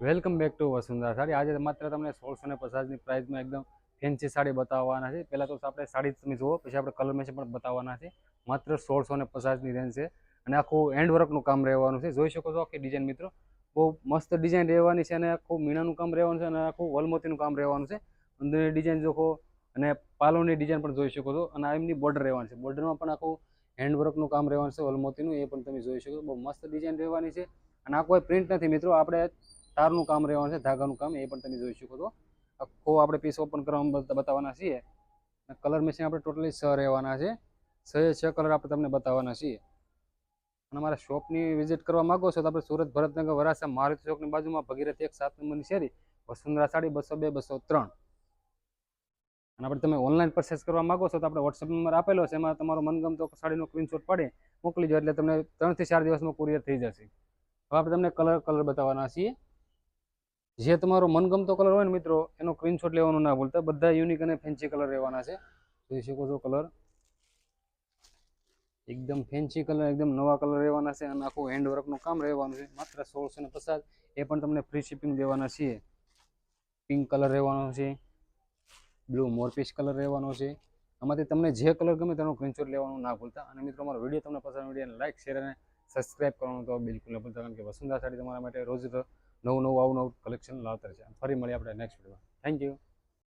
Welcome back to Vasundhara sari. આજે માત્ર તમને સોળસો ને પચાસની પ્રાઇસમાં એકદમ ફેન્સી સાડી બતાવવાના છે. પહેલાં તો આપણે સાડી તમે જુઓ, પછી આપણે કલર મેચ પણ બતાવવાના છે. માત્ર સોળસો ને પચાસની રેન્જ છે. અને આખું હેન્ડ વર્કનું કામ રહેવાનું છે. જોઈ શકો છો આખી ડિઝાઇન મિત્રો. બહુ મસ્ત ડિઝાઇન રહેવાની છે અને આખું મીણાનું કામ રહેવાનું છે અને આખું વલમોતીનું કામ રહેવાનું છે. અંદરની ડિઝાઇન જોખો અને પાલોની ડિઝાઇન પણ જોઈ શકો છો. અને એમની બોર્ડર રહેવાની છે. બોર્ડરમાં પણ આખું હેન્ડવર્કનું કામ રહેવાનું છે વલમોતીનું. એ પણ તમે જોઈ શકો બહુ મસ્ત ડિઝાઇન રહેવાની છે. અને આ કોઈ પ્રિન્ટ નથી મિત્રો. આપણે તારનું કામ રહેવાનું છે, ધાગાનું કામ, એ પણ તમે જોઈ શકો છો. આખો આપણે પીસ ઓપન કરવામાં બતા- બતાવવાના છીએ. કલર મેચિંગ આપણે ટોટલી છ રહેવાના છે. છ એ છ કલર આપણે તમને બતાવવાના છીએ. અને અમારા શોપની વિઝિટ કરવા માગો છો તો આપણે સુરત, ભરતનગર વરાસા મારુતિ ચોકની બાજુમાં ભગીરથ એક સાત નંબરની શેરી, વસુંધરા સાડી બસો બે, બસો ત્રણ. અને આપણે તમે ઓનલાઈન પરચેસ કરવા માગો છો તો આપણે વોટ્સઅપ નંબર આપેલો છે. એમાં તમારો મનગમતો સાડીનો સ્ક્રીનશોટ પાડી, મોકલી જાઓ એટલે તમને ત્રણથી ચાર દિવસમાં કુરિયર થઈ જશે. હવે આપણે તમને કલર કલર બતાવવાના છીએ. જે તમારો મનગમતો કલર હોય ને મિત્રો, એનો સ્ક્રીનશોટ લેવાનું ના ભૂલતા. બધા યુનિક અને ફેન્સી કલર રહેવાના છે. જોઈ શકો છો કલર એકદમ ફેન્સી કલર એકદમ નવા કલર રહેવાના છે અને આખું હેન્ડવર્કનું કામ રહેવાનું છે. માત્ર સોળસો ને પચાસ, એ પણ તમને ફ્રી શિપિંગ દેવાના છીએ. પિંક કલર રહેવાનો છે. બ્લુ મોરપીસ કલર રહેવાનો છે. આમાંથી તમને જે કલર ગમે તેનો સ્ક્રીનશોટ લેવાનું ના ભૂલતા. અને મિત્રો, અમારો વીડિયો તમને પસંદ વિડીયોને લાઇક શેર અને સબસ્ક્રાઇબ કરવાનું તો બિલકુલ ભૂલતા. કારણ કે વસુંધરા સાડી તમારા માટે રોજ નવું નવું આવું નવું કલેક્શન લાવતા રહેશે ફરી મળીએ આપણે નેક્સ્ટ વિડીયોમાં થેન્ક યુ